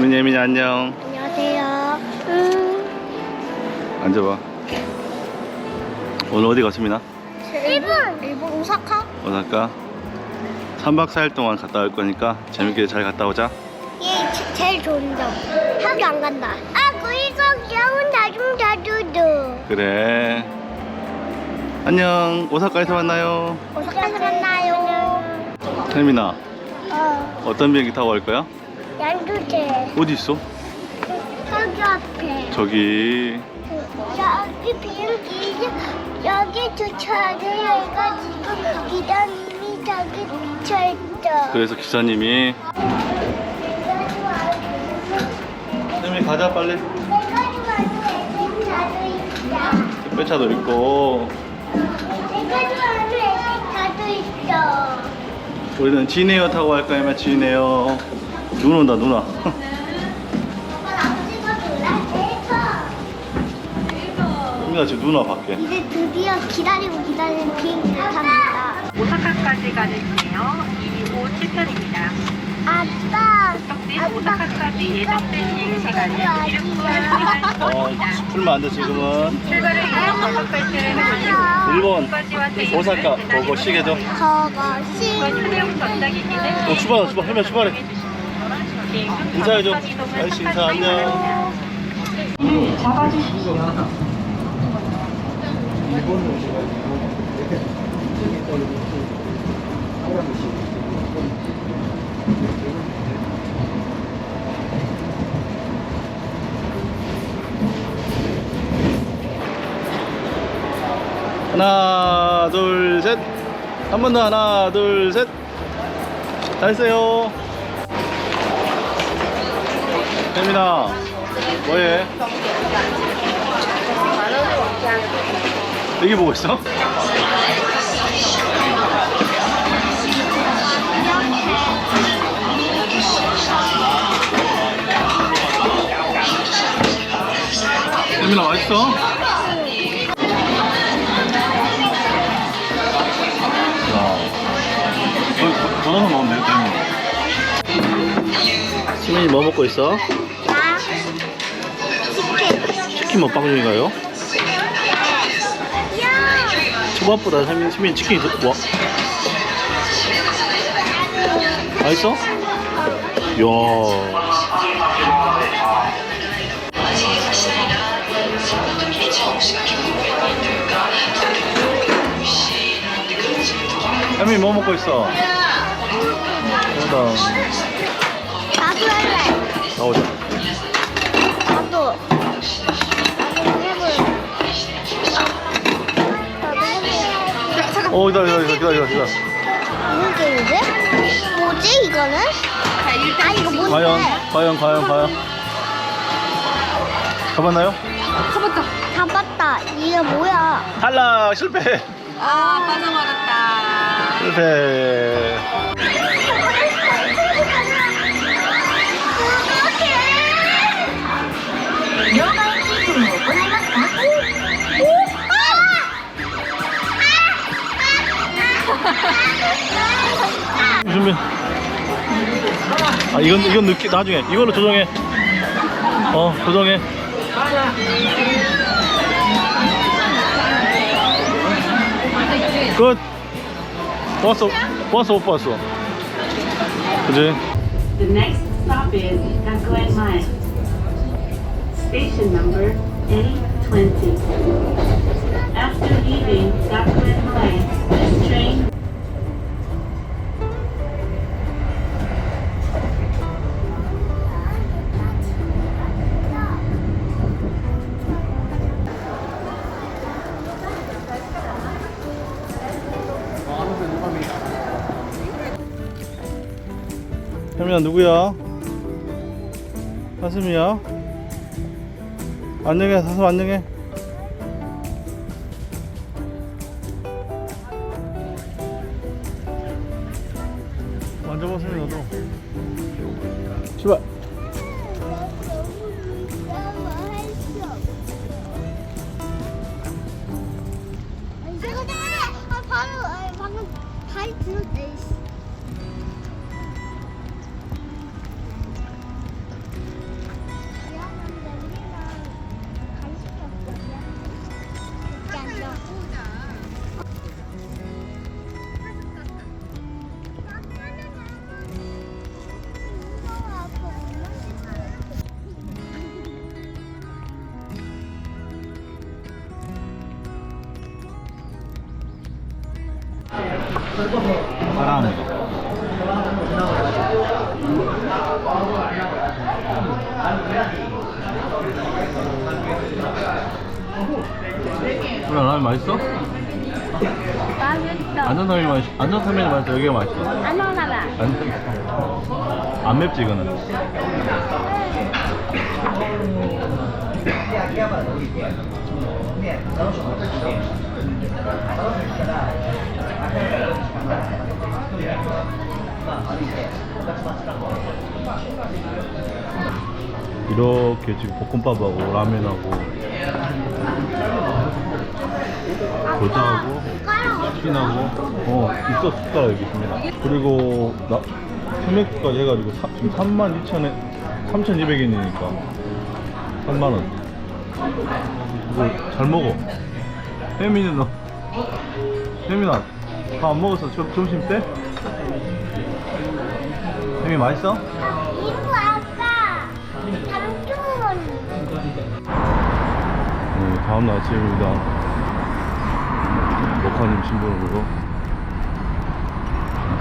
예민이 예민이 안녕 안녕하세요. 음. 앉아봐 오늘 어디 갔습니다? 일본. 일본 오사카? 오사카 3박 4일 동안 갔다 올 거니까 재밌게 잘 갔다 오자 얘 제- 제일 좋은 점. 학교 안 간다. 아 그리고 귀여운 나중 자두도. 그래 안녕 오사카에서 만나요 오사카에서 만나요. 혜민아 어. 어떤 비행기 타고 갈 거야? 양두제. 어디 있어? 저기 앞에. 저기 여기 비행기 여기 주차를 해가지고 기다림이 저기 주차했어. 그래서 기사님이 혜민이 가자 빨리 내가 좋아하는 자도 있다. 택배차도 있고 내가 좋아하는 자도 있어. 우리는 진에어 타고 갈까 하면 진에어 눈 온다 누나 혜민아 지금 누나 밖에. 이제 드디어 기다리고 기다리는 비행기를 탑니다. 오사카까지 가는 중이요. 2호 7편입니다. 아빠, 오사카까지 예정된 비행 시간은 1분 어 풀면 안돼 지금은. 출발을 위해 좌석 발표를 해주시고 일본 오사카 보고 시계죠 저것이 휴대용 전자기기는 어 출발 출발 혜민아 출발해 인사해줘. 좌석 이동을 아저씨 인사 안녕 잡아주십시오. 하나 둘 셋. 한 번 더. 하나 둘 셋. 잘했어요 혜민아 뭐해? 여기 보고 있어? 혜민아 맛있어? 어, 수민이 뭐 먹고 있어? 나 치킨. 치킨 먹방 중인가요? 야, 초밥보다 수민, 수민 치킨이 더, 와. 맛있어? 이야. 혜민이 뭐 먹고 있어? 나오다. 할래. 나오자. 나도. 어, 기다려, 기다려, 기다려, 기다려. 무슨 게임이지? 뭐지 이거는? 아 이거 뭔데? 과연, 과연, 과연, 과연. 잡았나요? 잡았다. 이게 뭐야? 탈락! 실패! 아, 빠져버렸다. 실패! 아, 이건, 이건 늦게, 나중에. 이걸로 조정해. 어, 조정해. 끝. 왔어. 왔어, 못 봤어. 그지? The next stop is Gakuen Mae. Station number A20. After leaving Gakuen 누구야? 사슴이야? 안녕해 사슴 안녕해 만져보세요 너도 출발 바람. 그래 라면 맛있어? 맛있어. 안전타면이 맛있 안전타면이 맛있어 여기가 맛있어 안. 안, 안 맵지 이거는 이렇게 지금 볶음밥하고 라면하고 겨자하고 치킨하고 어 있어 숟가락 여기 있습니다. 그리고 나 소맥까지 해가지고 사, 지금 3만 2천에 3,200엔이니까 3만원. 이거 잘 먹어. 혜민이 너 혜민아 다안 먹었어 저, 점심 때? 혜민 맛있어? 이거 아까 삼촌. 네, 다음날 아침입니다 목화님 신분으로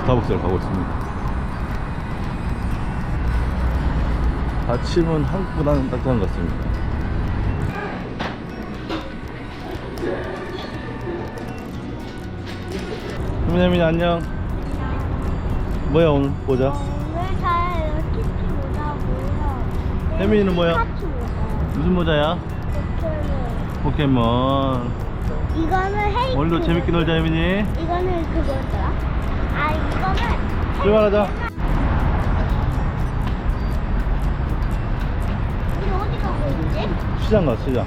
스타벅스를 가고 있습니다 아침은 한국보다는 따뜻한 것 같습니다 민혜민이 안녕 뭐야 오늘 보자 오늘 잘 키티 오라고요. 혜민이는 뭐야? 오라. 무슨 모자야? 포켓몬 이거는 헤이크. 오늘도 재밌게 놀자 혜민이 이거는 그거더라. 아 이거는 출발하자 우리 어디 가고 있지? 시장 가 시장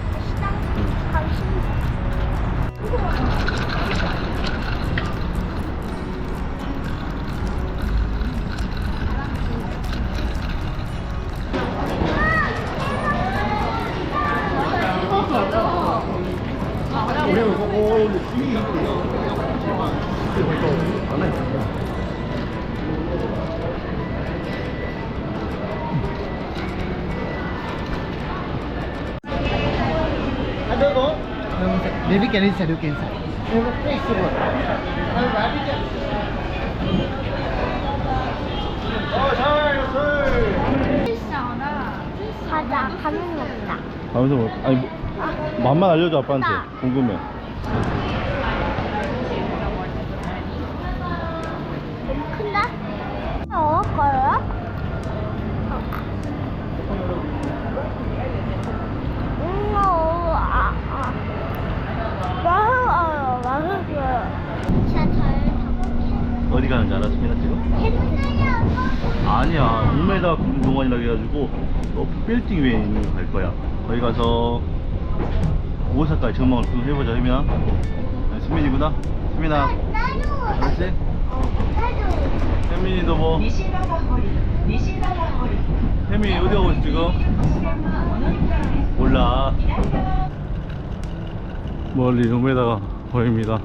Maybe can inside, you can inside. 가자 가면 먹자. 가면서 뭐 아니 뭐, 맛만 알려줘 아빠한테 궁금해 너무 큰데? 어, 거요? 음, 어, 아, 아. 맛있어요, 맛있어요. 진짜 잘 타고 어디 가는지 알았습니다 지금? 아니야 5m 공원이라 해가지고 너 빌딩 위에 있는 거 갈 거야 거기 가서 오사카의 전망을 좀 해보자 혜민아 네, 수민이구나 수민아. 알았지? 혜민이도 뭐 혜민이 어디 가고 있어 지금? 몰라 멀리 5m가 보입니다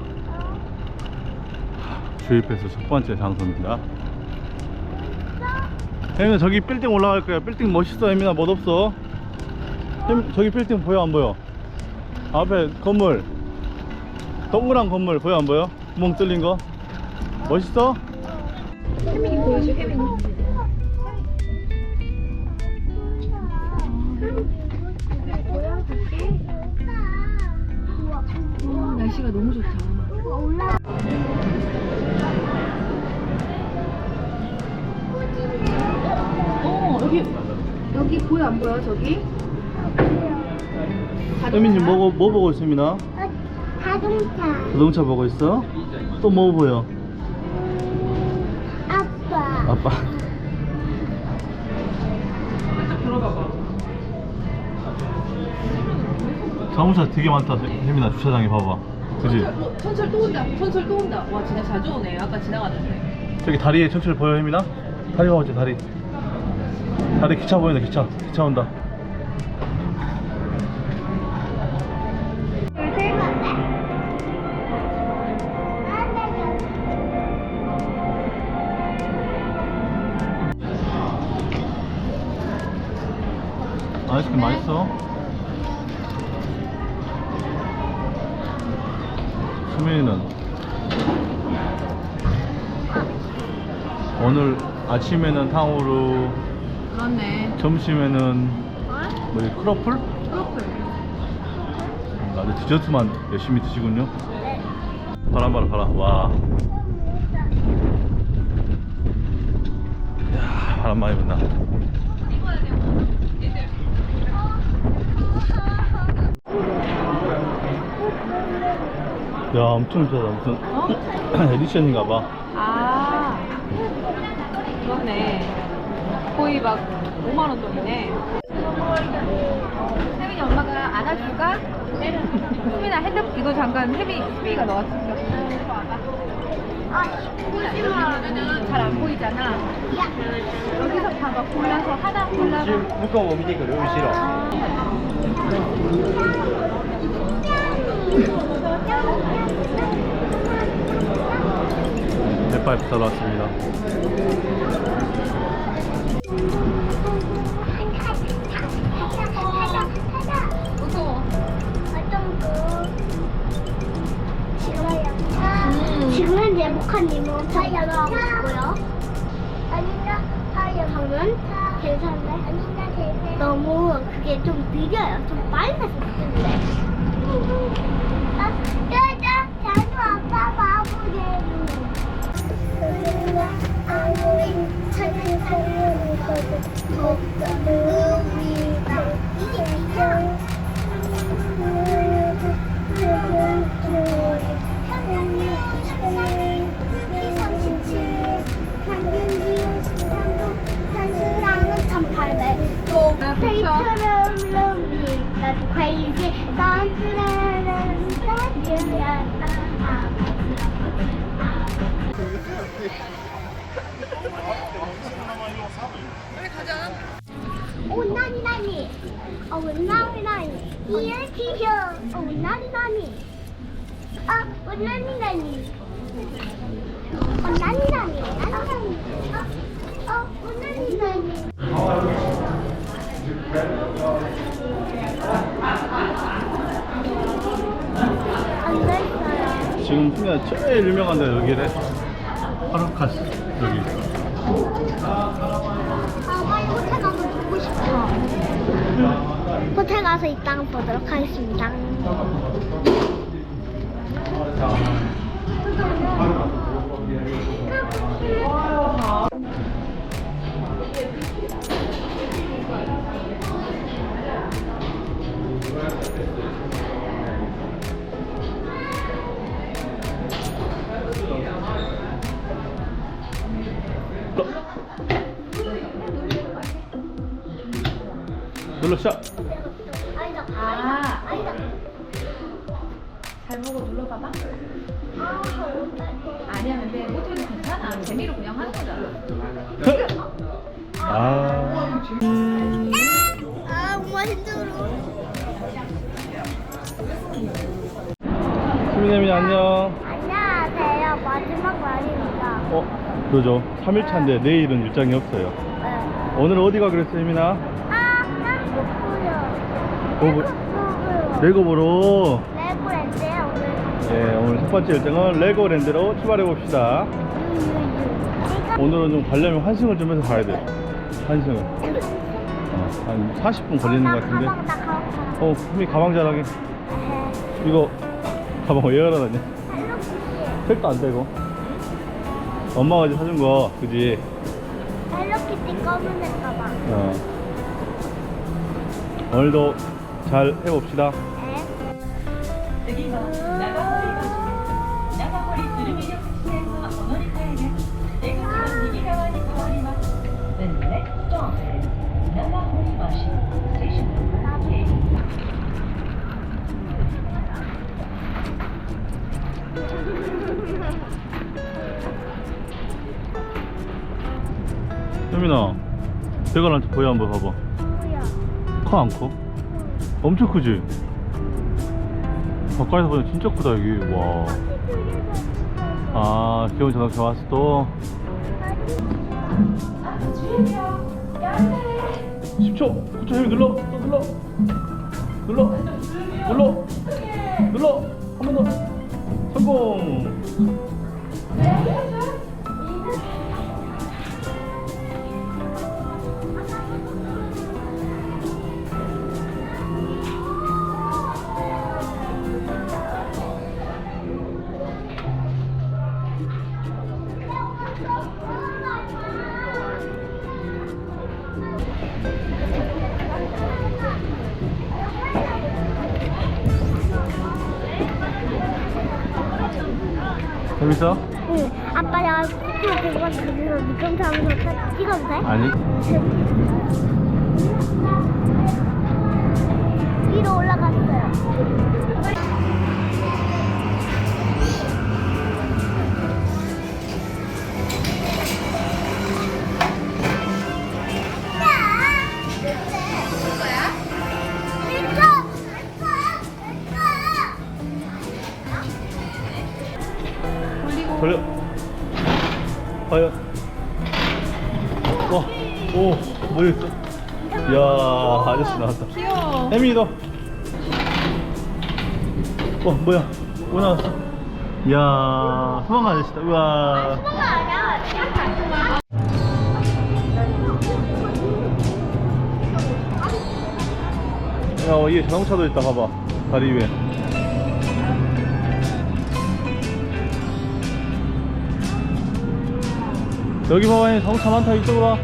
주입해서 첫 번째 장소입니다. 혜민아 저기 빌딩 올라갈 거야. 빌딩 멋있어 혜민아. 멋없어? 혜민, 저기 빌딩 보여 안 보여? 앞에 건물. 동그란 건물 보여 안 보여? 구멍 뚫린 거? 멋있어? 날씨가 너무 좋다. 여기, 여기 보여, 안 보여, 저기? 혜민이 뭐, 뭐 보고 있어 혜민아? 자동차. 자동차 보고 있어? 또 뭐 보여? 아빠. 아빠 자동차 되게 많다 혜민아 주차장에 봐봐 그지? 천철 또 온다, 천철 또 온다. 와, 진짜 자주 오네. 아까 지나가는데. 저기 다리에 청철 보여 혜민아? 다리 봐봐 저 다리 다들 기차 보인다 기차. 기차 온다. 아이스크림 맛있어? 수민이는? 오늘 아침에는 탕후루 그렇네. 점심에는 뭐지 크로플? 크로플. 음, 아주 디저트만 열심히 드시군요 바람 바람 바람 와 이야, 바람 많이 분다 야 엄청 비싸다 무슨 에디션인가 봐 아. 그렇네. 거의 막 5만 원 돈이네. 혜민이 엄마가 안아줄까? 수민아 핸드폰 이거 잠깐 혜미, 수민이가 넣었어. 아, 그러면은 잘안 보이잖아. 여기서 봐봐. 골라서 하나 골라서. 묶어 몸이니까 여기 싫어. 햇바이프 사러 왔습니다 무서워. 지금 지금은 네모칸님은 파이어가 있고요. 아니나 파이어 하면 괜찮네. 아니나 되네. 너무 그게 좀 느려요. 좀 했는데. 아, 야야, 자주 아빠 바보게. 아무리 지금 수민아 제일 유명한 데 여기래. 하루카스 여기. 아 빨리 호텔 가서 보고 싶어 호텔 가서 이따가 보도록 하겠습니다 아니다 아. 잘 보고 눌러봐봐. 아 아니야, 근데 호텔도 괜찮아. 재미로 그냥 하는 거잖아. 아 아, 엄마 힘들어. 수민 혜민이 안녕 안녕하세요. 마지막 날입니다. 어 그러죠 3일차인데 내일은 일정이 없어요 네. 오늘 어디 가기로 했어 혜민아? 아, 난 뭐, 못보여. 뭐- 레고, 레고 보러 레고랜드에 오늘 예, 오늘 첫 번째 일정은 레고랜드로 출발해 봅시다. 오늘은 좀 가려면 환승을 좀 해서 가야 돼. 환승을. 어, 한 40분 걸리는 것 같은데. 가방, 나 가방, 가방. 어, 품이 가방 자랑해. 네. 이거 가방 왜? 헬로키티. 택도 안 되고. 엄마가 이제 사준 거, 그지? 헬로키티 검은색 가방. 어. 오늘도 잘 해봅시다. 혜민아 배가 한테 보여 한번 봐봐 커 안 커? 엄청 크지? 가까이서 보면 진짜 크다 여기. 와. 아 귀여운 자동차 왔어 또. 10초. 9초 여기 눌러. 눌러. 눌러. 눌러. 눌러. 한 번 더. 성공 재밌어? 응. 아빠 나 쿠쿠 들고 가서 미끄럼타면서 찍어도 돼? 아니 위로 올라갔어요. 돌려 과연 와, 오, 뭐였어? 이야, 아저씨 나왔다. 귀여워. 혜민이도. 와, 뭐야? 뭐 나왔어? 이야, 소방 아저씨다. 우와. 야, 어, 이게 자동차도 있다, 봐봐. 다리 위에. 여기 봐봐, 자동차 많다, 이쪽으로 와.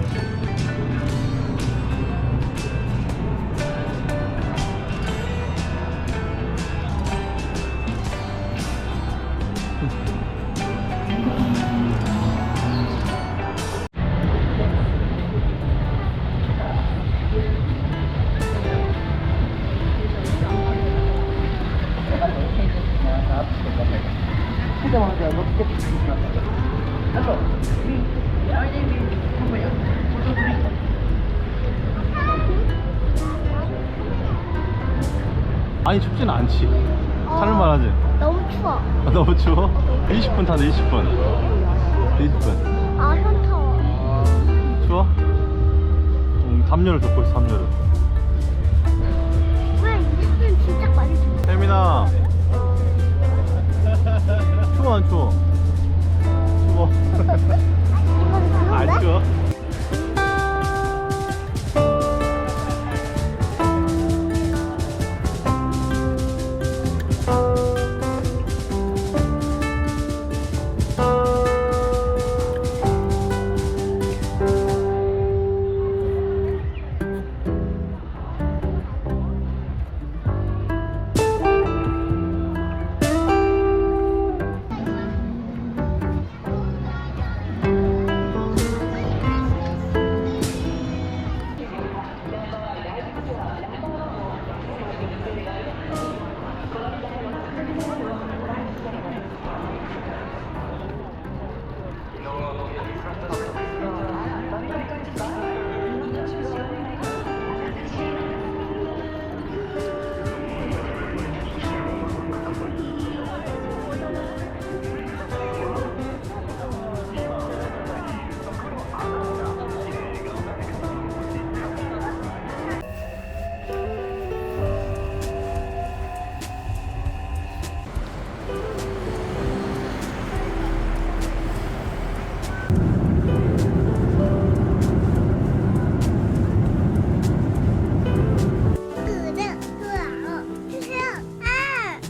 아니, 춥진 않지. 살만 하지. 너무 추워. 아, 너무 추워? 20분 타네 20분 20분 아, 현타워. 추워? 음, 담요를 덮고 있어 담요를 왜 20분 진짜 많이 추워? 혜민아 추워 안 추워? 추워 안 추워?